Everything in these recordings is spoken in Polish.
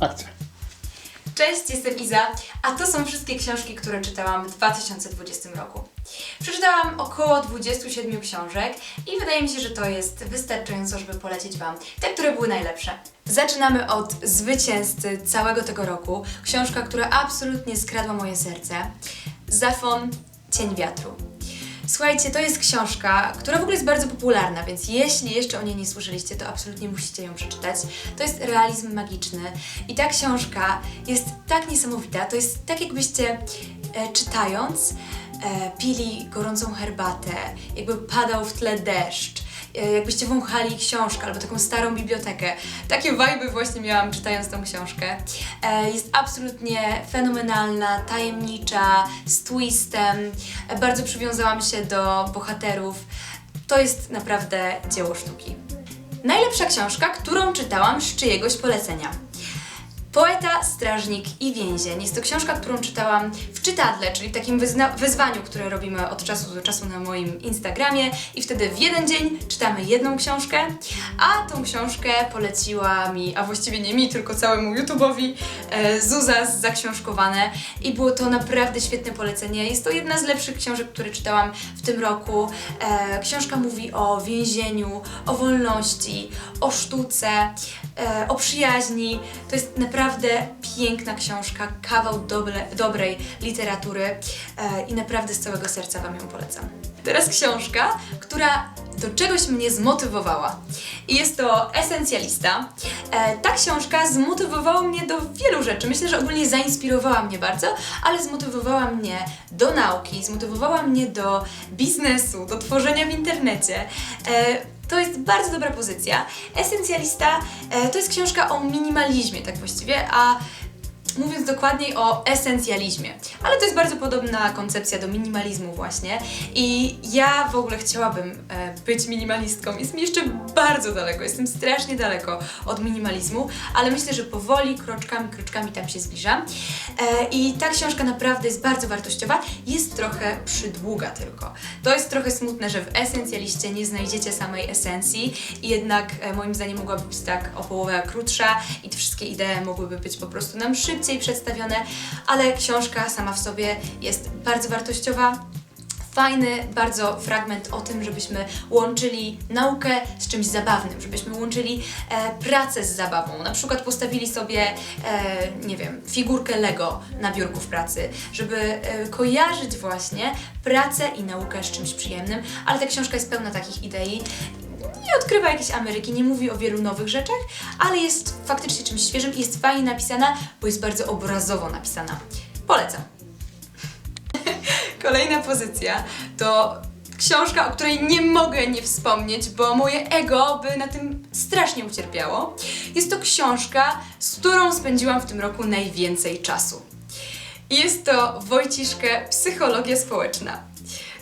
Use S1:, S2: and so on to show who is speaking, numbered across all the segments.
S1: Akcja.
S2: Cześć, jestem Iza, a to są wszystkie książki, które czytałam w 2020 roku. Przeczytałam około 27 książek i wydaje mi się, że to jest wystarczająco, żeby polecić Wam te, które były najlepsze. Zaczynamy od zwycięzcy całego tego roku. Książka, która absolutnie skradła moje serce. Zafon Cień Wiatru. Słuchajcie, to jest książka, która w ogóle jest bardzo popularna, więc jeśli jeszcze o niej nie słyszeliście, to absolutnie musicie ją przeczytać. To jest realizm magiczny i ta książka jest tak niesamowita. To jest tak, jakbyście e, czytając e, pili gorącą herbatę, jakby padał w tle deszcz. E, Jakbyście wąchali książkę albo taką starą bibliotekę. Takie wajby właśnie miałam czytając tą książkę. E, Jest absolutnie fenomenalna, tajemnicza, z twistem. E, Bardzo przywiązałam się do bohaterów. To jest naprawdę dzieło sztuki. Najlepsza książka, którą czytałam z czyjegoś polecenia. Poeta, Strażnik i Więzień. Jest to książka, którą czytałam w czytadle, czyli takim wyzwaniu, które robimy od czasu do czasu na moim Instagramie i wtedy w jeden dzień czytamy jedną książkę, a tą książkę poleciła mi, a właściwie nie mi, tylko całemu YouTube'owi, e, Zuza z Zaksiążkowane i było to naprawdę świetne polecenie. Jest to jedna z lepszych książek, które czytałam w tym roku. E, książka mówi o więzieniu, o wolności, o sztuce, e, o przyjaźni. To jest naprawdę piękna książka, kawał dobre, dobrej literatury e, i naprawdę z całego serca Wam ją polecam. Teraz książka, która do czegoś mnie zmotywowała. I jest to Esencjalista. E, ta książka zmotywowała mnie do wielu rzeczy. Myślę, że ogólnie zainspirowała mnie bardzo, ale zmotywowała mnie do nauki, zmotywowała mnie do biznesu, do tworzenia w internecie. E, to jest bardzo dobra pozycja. Esencjalista e, to jest książka o minimalizmie, tak właściwie, a mówiąc dokładniej o esencjalizmie. Ale to jest bardzo podobna koncepcja do minimalizmu właśnie. I ja w ogóle chciałabym e, być minimalistką. Jest mi jeszcze bardzo daleko, jestem strasznie daleko od minimalizmu, ale myślę, że powoli, kroczkami, kroczkami tam się zbliżam. E, I ta książka naprawdę jest bardzo wartościowa. Jest trochę przydługa tylko. To jest trochę smutne, że w esencjaliście nie znajdziecie samej esencji i jednak e, moim zdaniem mogłaby być tak o połowę krótsza i te wszystkie idee mogłyby być po prostu nam szybciej przedstawione, ale książka sama w sobie jest bardzo wartościowa. Fajny bardzo fragment o tym, żebyśmy łączyli naukę z czymś zabawnym, żebyśmy łączyli e, pracę z zabawą. Na przykład postawili sobie, e, nie wiem, figurkę Lego na biurku w pracy, żeby e, kojarzyć właśnie pracę i naukę z czymś przyjemnym, ale ta książka jest pełna takich idei nie odkrywa jakiejś Ameryki, nie mówi o wielu nowych rzeczach, ale jest faktycznie czymś świeżym i jest fajnie napisana, bo jest bardzo obrazowo napisana. Polecam. Kolejna pozycja to książka, o której nie mogę nie wspomnieć, bo moje ego by na tym strasznie ucierpiało. Jest to książka, z którą spędziłam w tym roku najwięcej czasu. I Jest to Wojciszkę Psychologia Społeczna.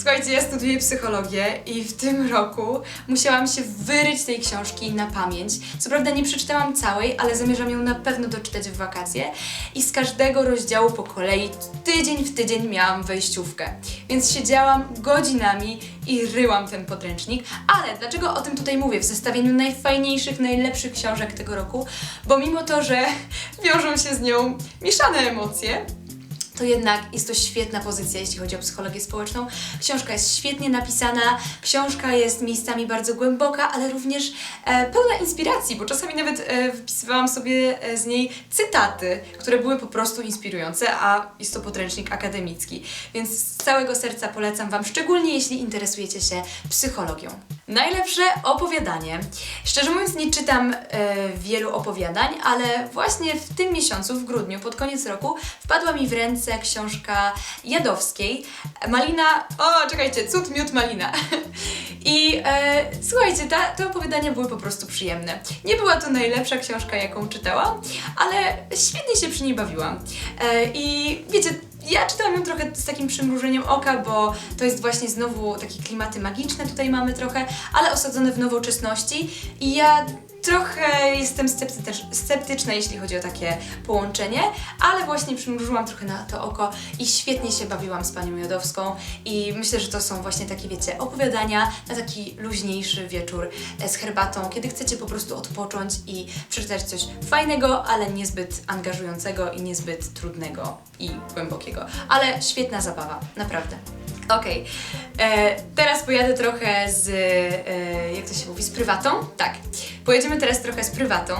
S2: Słuchajcie, ja studiuję psychologię i w tym roku musiałam się wyryć tej książki na pamięć. Co prawda nie przeczytałam całej, ale zamierzam ją na pewno doczytać w wakacje. I z każdego rozdziału po kolei, tydzień w tydzień miałam wejściówkę. Więc siedziałam godzinami i ryłam ten podręcznik. Ale dlaczego o tym tutaj mówię w zestawieniu najfajniejszych, najlepszych książek tego roku? Bo mimo to, że wiążą się z nią mieszane emocje, to jednak jest to świetna pozycja, jeśli chodzi o psychologię społeczną. Książka jest świetnie napisana, książka jest miejscami bardzo głęboka, ale również e, pełna inspiracji, bo czasami nawet e, wypisywałam sobie e, z niej cytaty, które były po prostu inspirujące, a jest to podręcznik akademicki. Więc z całego serca polecam Wam, szczególnie jeśli interesujecie się psychologią. Najlepsze opowiadanie. Szczerze mówiąc, nie czytam e, wielu opowiadań, ale właśnie w tym miesiącu, w grudniu, pod koniec roku, wpadła mi w ręce książka Jadowskiej. Malina. O, czekajcie, cud, miód, malina. I e, słuchajcie, ta, te opowiadania były po prostu przyjemne. Nie była to najlepsza książka, jaką czytałam, ale świetnie się przy niej bawiłam. E, I wiecie, ja czytałam ją trochę z takim przymrużeniem oka, bo to jest właśnie znowu takie klimaty magiczne tutaj mamy trochę, ale osadzone w nowoczesności. I ja trochę jestem sceptycz- sceptyczna, jeśli chodzi o takie połączenie, ale właśnie przymrużyłam trochę na to oko i świetnie się bawiłam z panią Jodowską i myślę, że to są właśnie takie, wiecie, opowiadania na taki luźniejszy wieczór e, z herbatą, kiedy chcecie po prostu odpocząć i przeczytać coś fajnego, ale niezbyt angażującego i niezbyt trudnego i głębokiego. Ale świetna zabawa, naprawdę. Okej, e, teraz pojadę trochę z, e, jak to się mówi, z prywatą? Tak, pojedziemy teraz trochę z prywatą.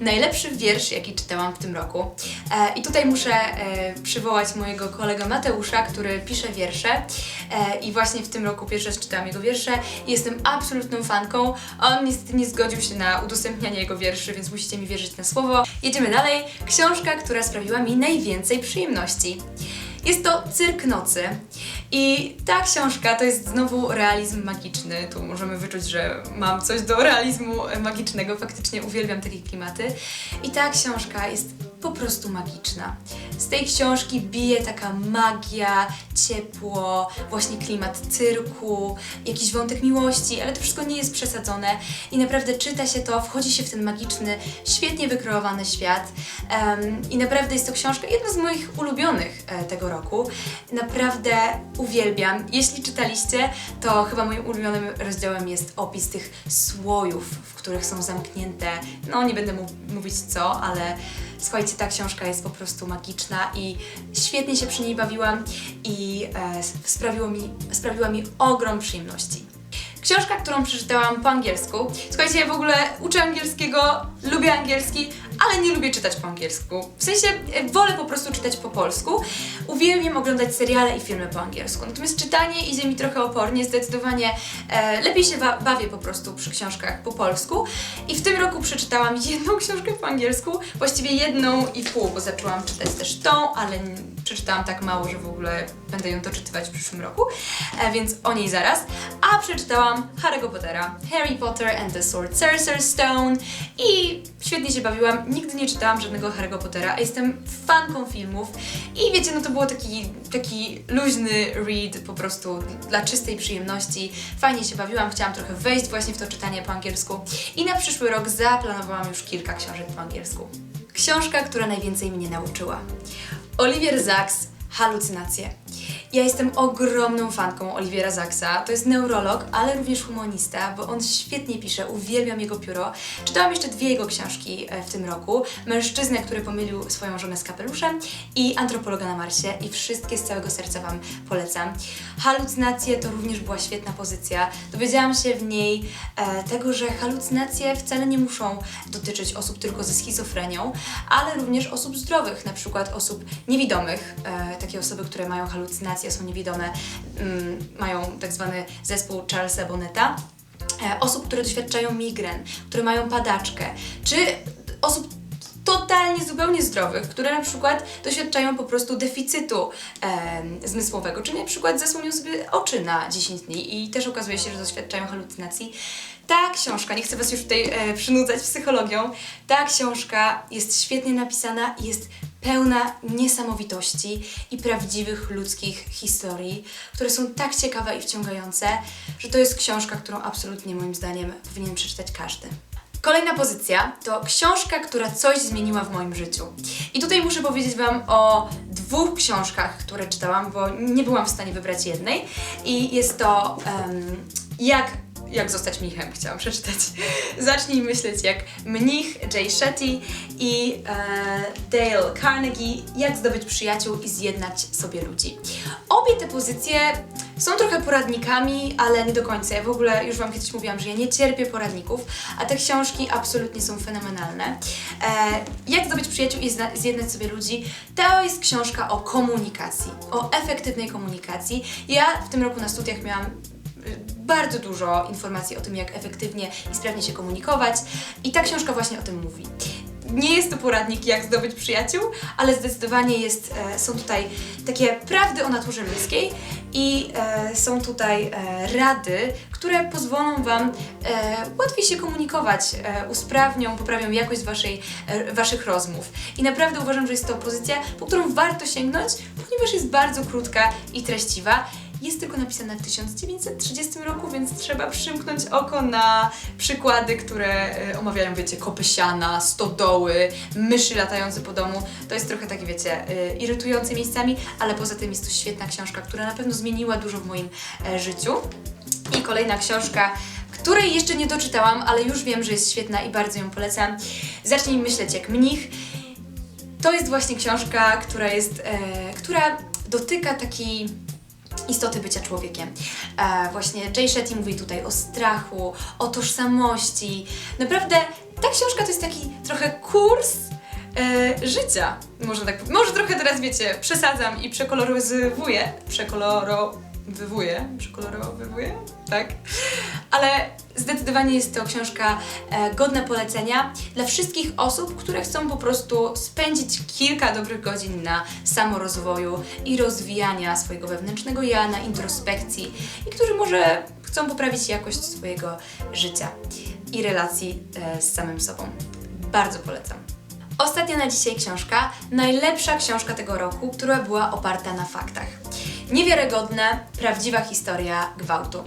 S2: Najlepszy wiersz, jaki czytałam w tym roku. E, I tutaj muszę e, przywołać mojego kolegę Mateusza, który pisze wiersze e, i właśnie w tym roku pierwszy raz czytałam jego wiersze i jestem absolutną fanką. On niestety nie zgodził się na udostępnianie jego wierszy, więc musicie mi wierzyć na słowo. Jedziemy dalej. Książka, która sprawiła mi najwięcej przyjemności. Jest to Cyrk Nocy i ta książka to jest znowu realizm magiczny. Tu możemy wyczuć, że mam coś do realizmu magicznego. Faktycznie uwielbiam takie klimaty. I ta książka jest po prostu magiczna. Z tej książki bije taka magia, ciepło, właśnie klimat cyrku, jakiś wątek miłości, ale to wszystko nie jest przesadzone i naprawdę czyta się to, wchodzi się w ten magiczny, świetnie wykreowany świat. Em, I naprawdę jest to książka, jedna z moich ulubionych e, tego roku. Naprawdę uwielbiam. Jeśli czytaliście, to chyba moim ulubionym rozdziałem jest opis tych słojów, w których są zamknięte. No, nie będę mówić co, ale słuchajcie, ta książka jest po prostu magiczna i świetnie się przy niej bawiłam i e, sprawiło mi, sprawiła mi ogrom przyjemności. Książka, którą przeczytałam po angielsku. Słuchajcie, ja w ogóle uczę angielskiego, lubię angielski, ale nie lubię czytać po angielsku. W sensie e, wolę po prostu czytać po polsku. Uwielbiam oglądać seriale i filmy po angielsku. Natomiast czytanie idzie mi trochę opornie, zdecydowanie e, lepiej się ba- bawię po prostu przy książkach po polsku. I w tym roku przeczytałam jedną książkę po angielsku, właściwie jedną i pół, bo zaczęłam czytać też tą, ale przeczytałam tak mało, że w ogóle będę ją doczytywać w przyszłym roku, e, więc o niej zaraz. A przeczytałam Harry'ego Pottera, Harry Potter and the Sorcerer's Stone i świetnie się bawiłam. Nigdy nie czytałam żadnego Harry'ego Pottera, a jestem fanką filmów i wiecie, no to było taki, taki luźny read po prostu dla czystej przyjemności. Fajnie się bawiłam, chciałam trochę wejść właśnie w to czytanie po angielsku i na przyszły rok zaplanowałam już kilka książek po angielsku. Książka, która najwięcej mnie nauczyła. Olivier Sacks Halucynacje. Ja jestem ogromną fanką Oliviera Sacksa. To jest neurolog, ale również humanista, bo on świetnie pisze, uwielbiam jego pióro. Czytałam jeszcze dwie jego książki e, w tym roku. Mężczyznę, który pomylił swoją żonę z kapeluszem i Antropologa na Marsie i wszystkie z całego serca Wam polecam. Halucynacje to również była świetna pozycja. Dowiedziałam się w niej e, tego, że halucynacje wcale nie muszą dotyczyć osób tylko ze schizofrenią, ale również osób zdrowych, na przykład osób niewidomych. E, takie osoby, które mają halucynacje, są niewidome, mm, mają tak zwany zespół Charlesa Bonneta. E, osób, które doświadczają migren, które mają padaczkę, czy osób totalnie zupełnie zdrowych, które na przykład doświadczają po prostu deficytu em, zmysłowego, czy na przykład zasłonią sobie oczy na 10 dni i też okazuje się, że doświadczają halucynacji. Ta książka, nie chcę Was już tutaj e, przynudzać psychologią, ta książka jest świetnie napisana i jest pełna niesamowitości i prawdziwych ludzkich historii, które są tak ciekawe i wciągające, że to jest książka, którą absolutnie moim zdaniem powinien przeczytać każdy. Kolejna pozycja to książka, która coś zmieniła w moim życiu. I tutaj muszę powiedzieć Wam o dwóch książkach, które czytałam, bo nie byłam w stanie wybrać jednej. I jest to em, jak jak zostać mnichem, chciałam przeczytać. Zacznij myśleć jak mnich Jay Shetty i e, Dale Carnegie, jak zdobyć przyjaciół i zjednać sobie ludzi. Obie te pozycje są trochę poradnikami, ale nie do końca. Ja w ogóle już Wam kiedyś mówiłam, że ja nie cierpię poradników, a te książki absolutnie są fenomenalne. E, jak zdobyć przyjaciół i zjednać sobie ludzi? To jest książka o komunikacji, o efektywnej komunikacji. Ja w tym roku na studiach miałam bardzo dużo informacji o tym, jak efektywnie i sprawnie się komunikować, i ta książka właśnie o tym mówi. Nie jest to poradnik, jak zdobyć przyjaciół, ale zdecydowanie jest, e, są tutaj takie prawdy o naturze ludzkiej i e, są tutaj e, rady, które pozwolą Wam łatwiej się komunikować, usprawnią, poprawią jakość waszej, Waszych rozmów. I naprawdę uważam, że jest to pozycja, po którą warto sięgnąć, ponieważ jest bardzo krótka i treściwa. Jest tylko napisana w 1930 roku, więc trzeba przymknąć oko na przykłady, które e, omawiają, wiecie, kopy siana, stodoły, myszy latające po domu. To jest trochę takie, wiecie, e, irytujące miejscami, ale poza tym jest to świetna książka, która na pewno zmieniła dużo w moim e, życiu. I kolejna książka, której jeszcze nie doczytałam, ale już wiem, że jest świetna i bardzo ją polecam. Zacznij myśleć jak mnich. To jest właśnie książka, która jest, e, która dotyka takiej istoty bycia człowiekiem. E, właśnie Jay Shetty mówi tutaj o strachu, o tożsamości. Naprawdę ta książka to jest taki trochę kurs e, życia. Można tak Może trochę teraz, wiecie, przesadzam i przekolorowywuję. Przekolorowywuję. Przekolorowywuję? Tak. Ale zdecydowanie jest to książka e, godna polecenia dla wszystkich osób, które chcą po prostu spędzić kilka dobrych godzin na samorozwoju i rozwijania swojego wewnętrznego ja, na introspekcji i którzy może chcą poprawić jakość swojego życia i relacji e, z samym sobą. Bardzo polecam. Ostatnia na dzisiaj książka, najlepsza książka tego roku, która była oparta na faktach. Niewiarygodne, prawdziwa historia gwałtu.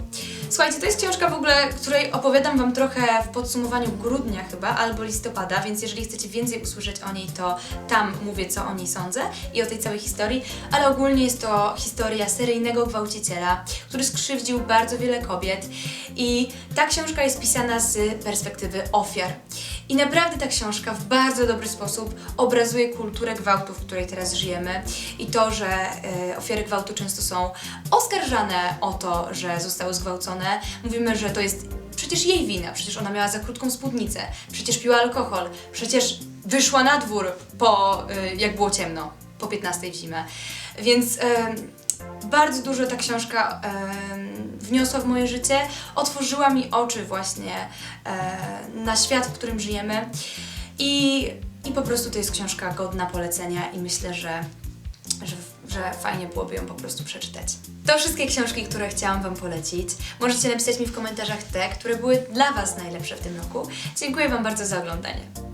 S2: Słuchajcie, to jest książka w ogóle, której opowiadam Wam trochę w podsumowaniu grudnia chyba, albo listopada, więc jeżeli chcecie więcej usłyszeć o niej, to tam mówię, co o niej sądzę i o tej całej historii, ale ogólnie jest to historia seryjnego gwałciciela, który skrzywdził bardzo wiele kobiet i ta książka jest pisana z perspektywy ofiar. I naprawdę ta książka w bardzo dobry sposób obrazuje kulturę gwałtu, w której teraz żyjemy i to, że e, ofiary gwałtu często są oskarżane o to, że zostały zgwałcone. Mówimy, że to jest przecież jej wina, przecież ona miała za krótką spódnicę, przecież piła alkohol, przecież wyszła na dwór po, e, jak było ciemno, po 15 w zimę. Więc em, bardzo dużo ta książka em, wniosła w moje życie, otworzyła mi oczy właśnie e, na świat, w którym żyjemy i, i po prostu to jest książka godna polecenia i myślę, że, że, że fajnie byłoby ją po prostu przeczytać. To wszystkie książki, które chciałam Wam polecić. Możecie napisać mi w komentarzach te, które były dla Was najlepsze w tym roku. Dziękuję Wam bardzo za oglądanie.